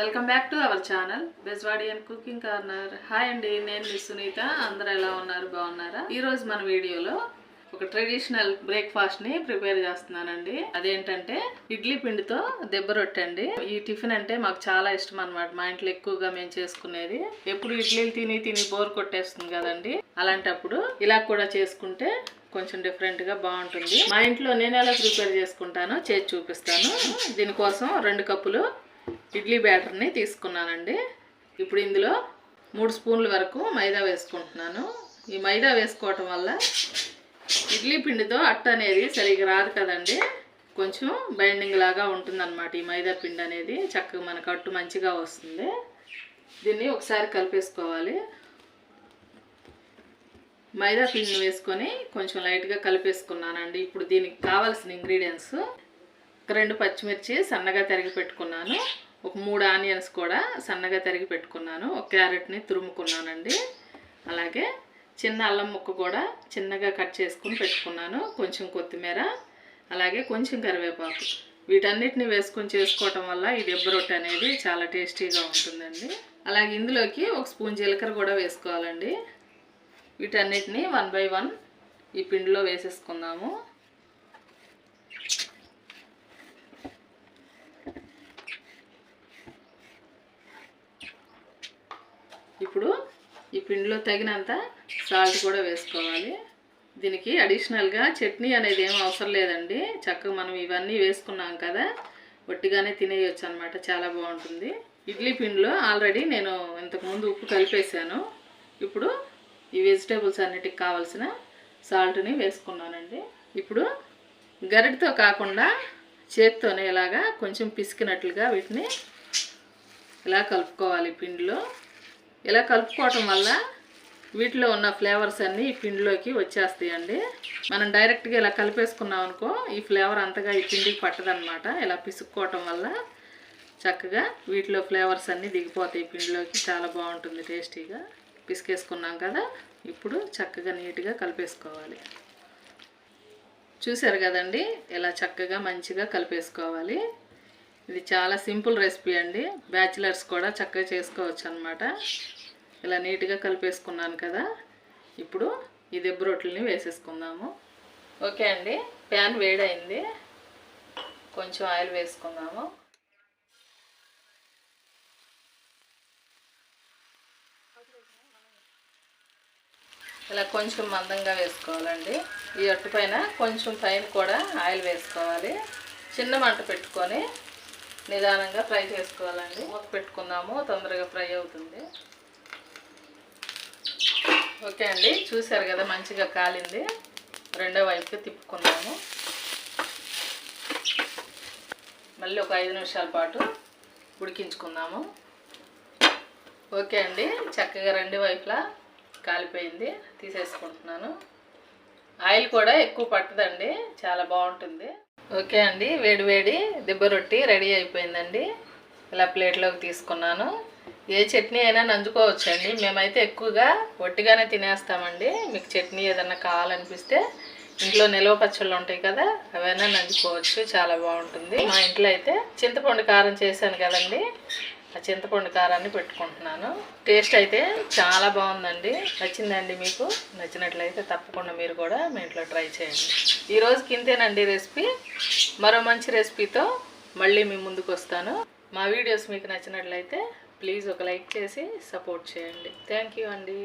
Welcome back to our channel Bezwadi and cooking corner. Hi అండి నేను మీ సునీత. అందరూ ఎలా ఉన్నారు? బాగున్నారా? ఈరోజు మన వీడియోలో ఒక ట్రెడిషనల్ బ్రేక్ఫాస్ట్ని ప్రిపేర్ చేస్తున్నానండి. అదేంటంటే ఇడ్లీ పిండితో దెబ్బ రొట్టె అండి ఈ టిఫిన్ అంటే మాకు చాలా ఇష్టం అన్నమాట. మా ఇంట్లో ఎక్కువగా మేము చేసుకునేది ఎప్పుడు ఇడ్లీలు తిని తిని బోర్ కొట్టేస్తుంది కదండి. అలాంటప్పుడు ఇలా కూడా చేసుకుంటే కొంచెం డిఫరెంట్గా బాగుంటుంది. మా ఇంట్లో నేను ఎలా ప్రిపేర్ చేసుకుంటానో చేసి చూపిస్తాను. దీనికోసం రెండు కప్పులు ఇడ్లీ బ్యాటర్ని తీసుకున్నానండి. ఇప్పుడు ఇందులో మూడు స్పూన్ల వరకు మైదా వేసుకుంటున్నాను. ఈ మైదా వేసుకోవటం వల్ల ఇడ్లీ పిండితో అట్ట అనేది సరిగ్గా రాదు కదండి. కొంచెం బైండింగ్ లాగా ఉంటుందన్నమాట ఈ మైదా పిండి అనేది. చక్కగా మనకు అట్టు మంచిగా వస్తుంది. దీన్ని ఒకసారి కలిపేసుకోవాలి. మైదా పిండిని వేసుకొని కొంచెం లైట్గా కలిపేసుకున్నానండి. ఇప్పుడు దీనికి కావాల్సిన ఇంగ్రీడియంట్స్. ఒక రెండు పచ్చిమిర్చి సన్నగా తరిగి పెట్టుకున్నాను. ఒక మూడు ఆనియన్స్ కూడా సన్నగా తరిగి పెట్టుకున్నాను. ఒక క్యారెట్ని తురుముకున్నానండి. అలాగే చిన్న అల్లం ముక్క కూడా చిన్నగా కట్ చేసుకుని పెట్టుకున్నాను. కొంచెం కొత్తిమీర అలాగే కొంచెం కరివేపాకు. వీటన్నిటిని వేసుకొని చేసుకోవటం వల్ల ఈ దెబ్బ రొట్టె అనేది చాలా టేస్టీగా ఉంటుందండి. అలాగే ఇందులోకి ఒక స్పూన్ జీలకర్ర కూడా వేసుకోవాలండి. వీటన్నిటిని వన్ బై వన్ ఈ పిండిలో వేసేసుకుందాము. ఇప్పుడు ఈ పిండిలో తగినంత సాల్ట్ కూడా వేసుకోవాలి. దీనికి అడిషనల్గా చట్నీ అనేది ఏం అవసరం లేదండి. చక్కగా మనం ఇవన్నీ వేసుకున్నాం కదా ఒట్టిగానే తినేయొచ్చు అనమాట చాలా బాగుంటుంది. ఇడ్లీ పిండిలో ఆల్రెడీ నేను ఇంతకుముందు ఉప్పు కలిపేసాను ఇప్పుడు ఈ వెజిటేబుల్స్ అన్నిటికి కావాల్సిన సాల్ట్ని వేసుకున్నానండి. ఇప్పుడు గరిటతో కాకుండా చేత్తోనే ఇలాగా కొంచెం పిసికినట్లుగా వీటిని ఇలా కలుపుకోవాలి పిండిలో. ఇలా కలుపుకోవటం వల్ల వీటిలో ఉన్న ఫ్లేవర్స్ అన్నీ ఈ పిండిలోకి వచ్చేస్తాయండి. మనం డైరెక్ట్గా ఇలా కలిపేసుకున్నాం అనుకో ఈ ఫ్లేవర్ అంతగా ఈ పిండికి పట్టదనమాట ఇలా పిసుక్కోవటం వల్ల చక్కగా వీటిలో ఫ్లేవర్స్ అన్నీ దిగిపోతాయి పిండిలోకి. చాలా బాగుంటుంది టేస్టీగా. పిసికేసుకున్నాం కదా ఇప్పుడు చక్కగా నీట్గా కలిపేసుకోవాలి. చూసారు కదండి? ఇలా చక్కగా మంచిగా కలిపేసుకోవాలి. ఇది చాలా సింపుల్ రెసిపీ అండి. బ్యాచిలర్స్ కూడా చక్కగా చేసుకోవచ్చు అనమాట ఇలా నీట్గా కలిపేసుకున్నాను కదా. ఇప్పుడు ఈ దెబ్బ రొట్టెలని వేసేసుకుందాము. ఓకే అండి. ప్యాన్ వేడైంది. కొంచెం ఆయిల్ వేసుకుందాము. ఇలా కొంచెం మందంగా వేసుకోవాలండి. ఈ అట్టు పైన కొంచెం పైన కూడా ఆయిల్ వేసుకోవాలి. చిన్న మంట పెట్టుకొని నిదానంగా ఫ్రై చేసుకోవాలండి. మూత పెట్టుకుందాము తొందరగా ఫ్రై అవుతుంది. ఓకే అండి చూసారు కదా మంచిగా కాలింది. రెండో వైపుకి తిప్పుకుందాము. మళ్ళీ ఒక ఐదు నిమిషాల పాటు ఉడికించుకుందాము. ఓకే అండి చక్కగా రెండు వైపులా కాలిపోయింది. తీసేసుకుంటున్నాను. ఆయిల్ కూడా ఎక్కువ పట్టదండి చాలా బాగుంటుంది. ఓకే అండి వేడి వేడి దిబ్బ రొట్టి రెడీ అయిపోయిందండి. ఇలా ప్లేట్లోకి తీసుకున్నాను. ఏ చట్నీ అయినా నంచుకోవచ్చండి మేమైతే ఎక్కువగా ఒట్టిగానే తినేస్తామండి. మీకు చట్నీ ఏదన్నా కావాలనిపిస్తే ఇంట్లో నిల్వ పచ్చళ్ళు ఉంటాయి కదా అవైనా నంచుకోవచ్చు చాలా బాగుంటుంది. మా ఇంట్లో అయితే చింతపండు కారం చేశాను కదండి. ఆ చింతపండు కారాన్ని పెట్టుకుంటున్నాను. టేస్ట్ అయితే చాలా బాగుందండి. నచ్చిందండి మీకు? నచ్చినట్లయితే తప్పకుండా మీరు కూడా మీ ఇంట్లో ట్రై చేయండి. ఈరోజుకి ఇంతేనండి రెసిపీ. మరో మంచి రెసిపీతో మళ్ళీ మీ ముందుకు వస్తాను. మా వీడియోస్ మీకు నచ్చినట్లయితే ప్లీజ్ ఒక లైక్ చేసి సపోర్ట్ చేయండి. థ్యాంక్ యూ అండి.